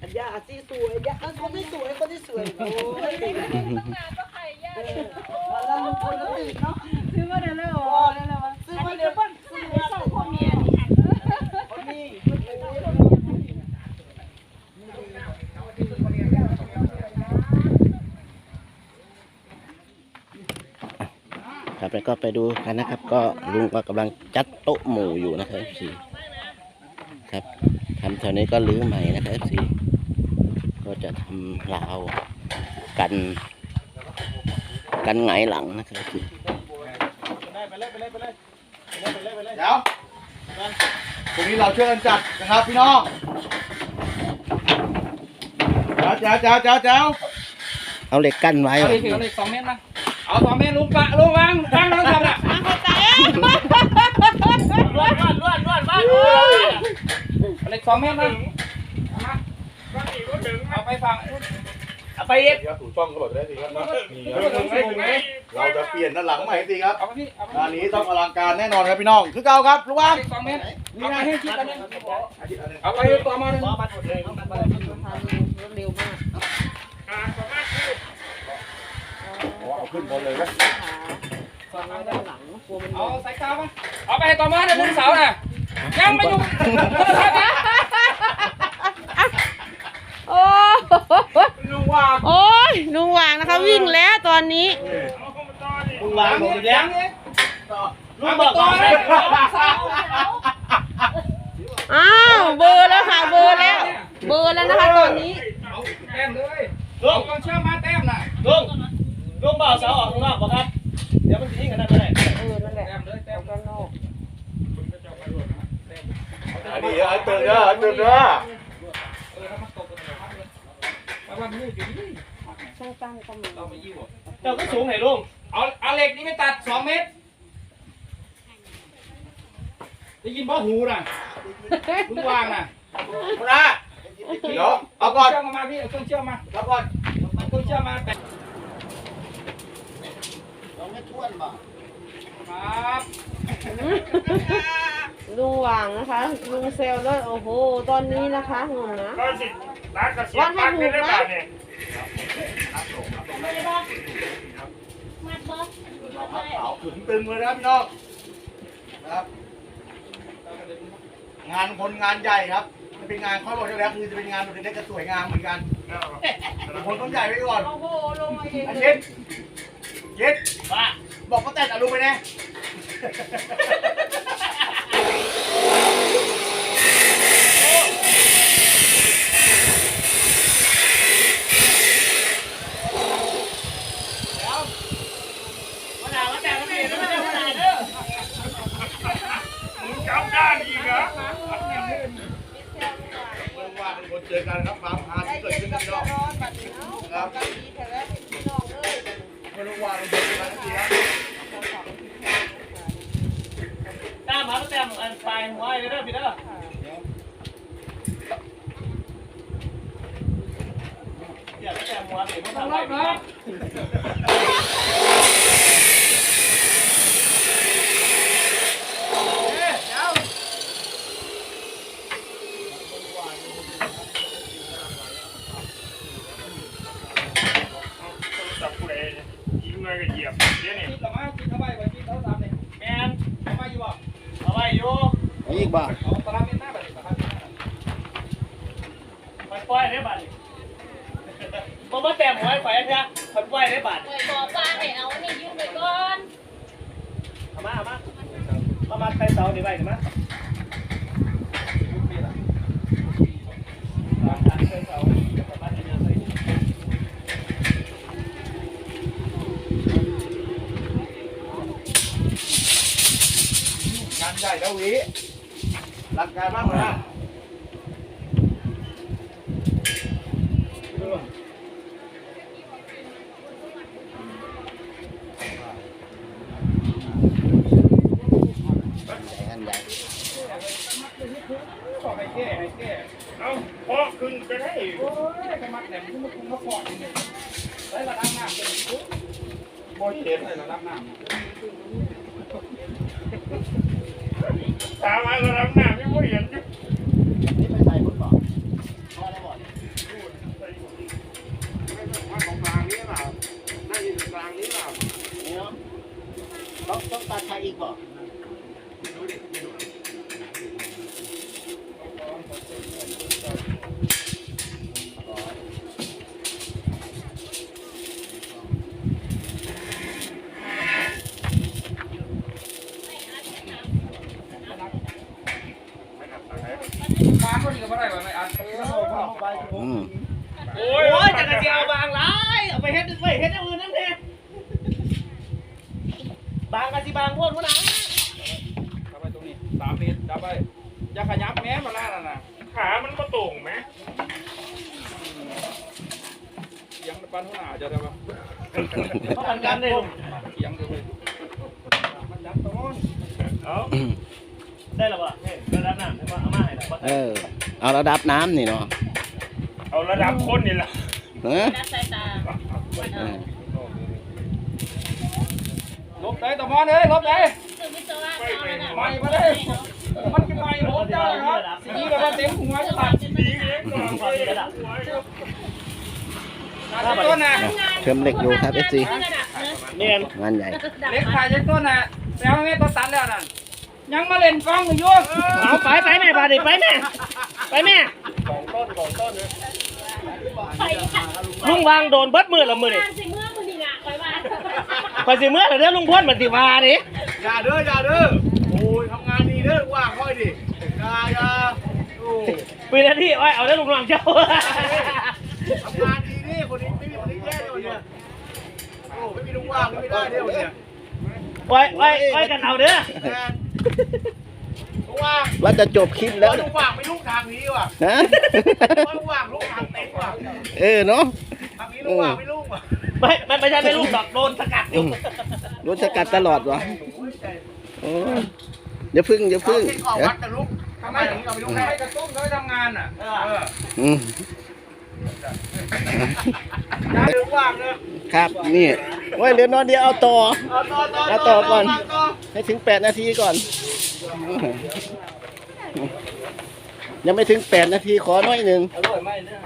อันยาสิสวยยาคนที่สวยคนที่สวยโอ้ยมาแล้วมันคนละตื่นเนาะ ซื้อมาเดี๋ยวเลยโอ้ได้เลยวะ ซื้อมาเดี๋ยวมันซื้อมา สองพ่อเมียนี่ คนนี้ ครับแล้ว ก็ไปดูกันนะครับ ก็ลุงก็กำลังจัดโต๊ะหมู่อยู่นะครับสี่ครับทำแถวนี้ก็รื้อใหม่นะครับสี่ก็จะทำราวกันกันไงายหลังนะครับสี่เดี๋ยวตรงนี้เราช่วยกันจัดนะครับพี่น้องเจ้าเจ้าเจ้าเจ้าเอาเหล็กกั้นไว้เอาก่อนเลยถือเอาเลยสองเมตรนะ เอาสองเมตรลุงปะลุงวางตั้งแล้วทำน่ะล้วนล้วนล้วนล้วนบ้านเอาเลยสองเมตรนะเอามาเอาไปฟังเอาไปเอ็ดครับถูกต้องก็บอกได้สิครับนี่ครับเราจะเปลี่ยนด้านหลังใหม่สิครับอาไปพี่เอาไปงานนี้ต้องอลังการแน่นอนครับพี่น้องคือเก่าครับลุงวางสองเมตรมีงานให้คิดกันเนี่ยเอาไปต่อมาเลย เร็วมาก เอาขึ้นบนเลยไหม สองด้านหลังกลัวมัน เอาสายกาว มาเอาไปต่อมาเดี๋ยวลุงเสาน่ะยังไม่ยุ่งโอ้ลุงวางโอ้ยลุงวางนะคะวิ่งแล้วตอนนี้ลุงวางผมแล้ยังงเนี่ยลุงบอกต่อว่าเลยอ้าวเบอร์แล้วค่ะเบอร์แล้ว เบอร์แล้วนะคะตอนนี้เอาแต้มเลยลุงกองเชื่อมาแต้มน่ะลุงลุง ว่ามันอยู่ที่นี่ช่างตั้งก็มีเราไม่ยิ้วเจ้าก็สูงไหนลุงเอาเอาเหล็กนี้ไปตัดสองเมตรได้ยินบ่หูน่ะลุงวางน่ะคุณอาเดี๋ยวเอาก่อนเชือกมาพี่เอาเครื่องเชือกมาเอาก่อนเอาเครื่องเชือกมาแปะเราไม่ท้วนบ่ครับ ลุงวางนะคะลุงเซลด้วยโอ้โหตอนนี้นะคะหนูนะก็สิร้านกระเสียวัดบให้ปักถูไม่กได้นะบาทเนี่ยเอาถึงตึงเลยนะครับพี่น้องนะครับ งานคนงานใหญ่ครับจะเป็นงานข้อรถแล้วคือจะเป็นงานเล็กๆก็สวยงามเหมือนกันคนต้องใหญ่ไว้ก่อนโอ้โหลงมาเองอาชิตชิตว่าบอกก็แต่งอารมณ์ไปแน่มาด่ามาแต่งมาเปลี่ยนมาแต่งมาด่าเด้อ มึงกลับด้านอีกเหรอ ว่าเจอกันครับความฮาที่เกิดขึ้นในพี่น้องครับไม่รู้ว่าเป็นคนอะไรทีครับตามหาแต้มอันปลายหัวเลยเด้อพี่เด้ออยาแต้มหัวเห็นต้อทำงไรรอบพี่นะน้ ยิงเลยก็เหยียบเดี๋ยวนี่คิดละมาคิดเข้าไปไว้คิดเท่าสามเนี่ยแมนเข้ามาอยู่บ่เอาไว้อยู่อีกบ่เอาตารางเมตรหน้าไปเลยตารางเมตรหน้าไปปล่อยได้บาทนี่บ่มาแต้มหัวไอ้ไฟเพื่อคนปล่อยได้บาทเคยบอกว่าให้เอานี่ยืมไปก่อนเอามาเอามาเอามาไปเสาดีไว้ดีมั้ยไปเสาประมาณนี้เลย งาน ใหญ่แล้ววิรักการมากเลยนะงานใหญ่ขอไปแกให้แกเอาพอขึ้นไปได้โอ้ยไปมัดแหลมที่มันคุ้มมาฟอดนี่ได้ระดับน้ำเลยบ่เห็นเลยระดับน้ำ ตามมาระดับน้าไม่เห็นอยู่นี่ไปใส่พุ่นบอกพอแล้วบอกของกลางนี้เปล่าน่าจะอยู่กลางนี้เปล่านี่เนาะต้องต้องตัดใครอีกบ่ลางคนนี้ก็บ่ได้ว่าไม่อัด อืมโอ้ยจะกระเจียวบางร้ายเอาไปเฮ็ดไปเฮ็ดอย่างอื่นนั่นเองบางกะสิบางพวกนู้นนะเข้าไปตรงนี้สามเมตรจับไปอย่าขยับแม้มาล่าน่ะนะขามันมาตรงไหมยังปันหัวหน้าจะได้ปะเพราะมันกันเลยลุงยังเลยมันจับตรงนู้นเอาได้หรอวะเฮ้ยระดับน้ำใช่ปะเอามาให้หน่อยเออเอาระดับน้ำนี่เนาะ เอาระดับคนนี่แหละเออนัดสายตาเออลบเลยตะมอนเลยลบเลยคือวิศวะเอาระดับไม่มาเลยมันกินไม่ผมเจ้าเลยครับสีแบบว่าเต็มหัวจะตัดดีเองก่อนความระดับตัดต้นน่ะเชื่อมเหล็กอยู่ครับเอฟซีระดับเนื้อเนียนงานใหญ่เล็กถ่ายจากต้นน่ะแล้วไม่ต้นตัดแล้วนั่น ยังมาเล่นกล้องอยู่เอาไปไปแม่บาดิไปแม่ ไปแม่ไปค่ะลุงวางโดนเบิดมือละมือนี่งานสิเมื่อมือนี่นะไปว่าไปสิเมื่อเดี๋ยวลุงพ่นมันติวาดิอย่าเด้ออย่าเด้อโอ้ยทำงานดีเด้อว่างค่อยดิอย่าอย่าโอ้ปีนาทีไว้เอาได้ลุงหลังเจ้าทำงานดีนี่คนนี้ไม่มีคนนี้แย่เลยวันเนี่ยโอ้ไม่มีลุงว่างไม่ได้เด้อวันเนี่ยไว้ไว้ไว้กันเอาเด้อ แทนลุงว่างว่าจะจบคลิปแล้วลุงว่างไม่ลุกทางนี้ว่ะนะลุงว่างลุกทางเต็นท์ว่ะเออเนาะทางนี้ลุงว่างไม่ลุกว่ะไม่ไม่ไม่ใช่ไม่ลูกดอกโดนสกัดอยู่รถสกัดตลอดวะโอ้ยอย่าพึ่งอย่าเอาพึ่งเส้นออกเอ๊ะวัดจะลุกทำไมถึงเอาไปลุกทำไมได้กระตุ้มเขาไปทำงานอะเอออืมอย่าลุงว่างเนอะครับนี่ ไว้เหลือนอนเดียวเอาต่อ เอาต่อต่อเอาต่อก่อนต่อให้ถึงแปดนาทีก่อน ยังไม่ถึงแปดนาทีขอหน่อยหนึ่งอร่อยไหมเนี่ย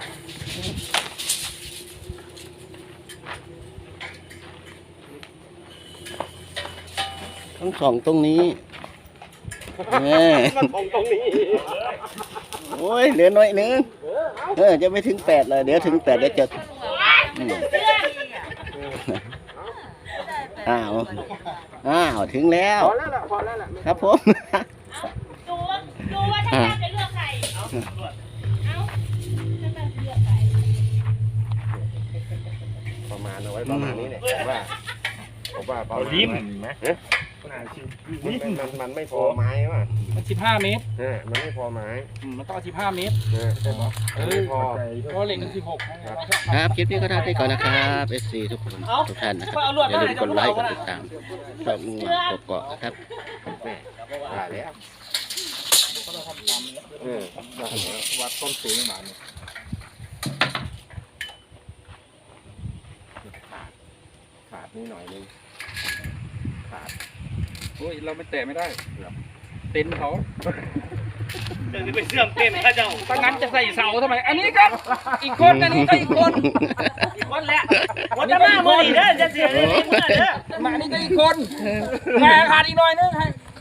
ทั้งสองตรงนี้แหม่ของตรงนี้โอ้ยเหลือหน่อยหนึงเออจะไม่ถึงแปดเลยเดี๋ยวถึงแปดเดี๋ยวจะอืม อ้าวอ้าวถึงแล้ว พอแล้วล่ะพอแล้วล่ะครับผม ดูว่าดูว่าถ้าอยากจะเลือกใคร เอาเอาถ้าจะเลือกใครประมาณเอาไว้ประมาณนี้เนี่ยผมว่าผมว่าประเอามาณลิ้มนั้นไหม มันมันมันมันไม่พอไม้ว่ะมันสิบห้าเมตรเออมันไม่พอไม้อืมมันต้องสิบห้าเมตรเออใช่ปะมันไม่พอ เพราะเหล็กมันสิบหกครับ คลิปนี้ก็ได้ไปก่อนนะครับ FC ทุกคนทุกท่านนะครับอย่าลืมกดไลค์กดติดตามช่องนุ่งหวานกอกๆนะครับแม่ตายแล้วเออวัดต้นสูงมาเนี่ยขาดนิดหน่อยนึงโอ้ยเราไม่แตะไม่ได้เต็นท์เขาเดี๋ยวจะไปเสื่อมเต้นข้าเจ้าถ้างั้นจะใส่เสาทำไม อันนี้ก็อีกคนอันนี้ก็อีกคน อีกคนแล้ววันจะมาเมื่อนี้เด้อจะเสียเลยเมื่อเด้อมาอันนี้ก็อีกคนแม่ขาดอีกหน่อยนึงให้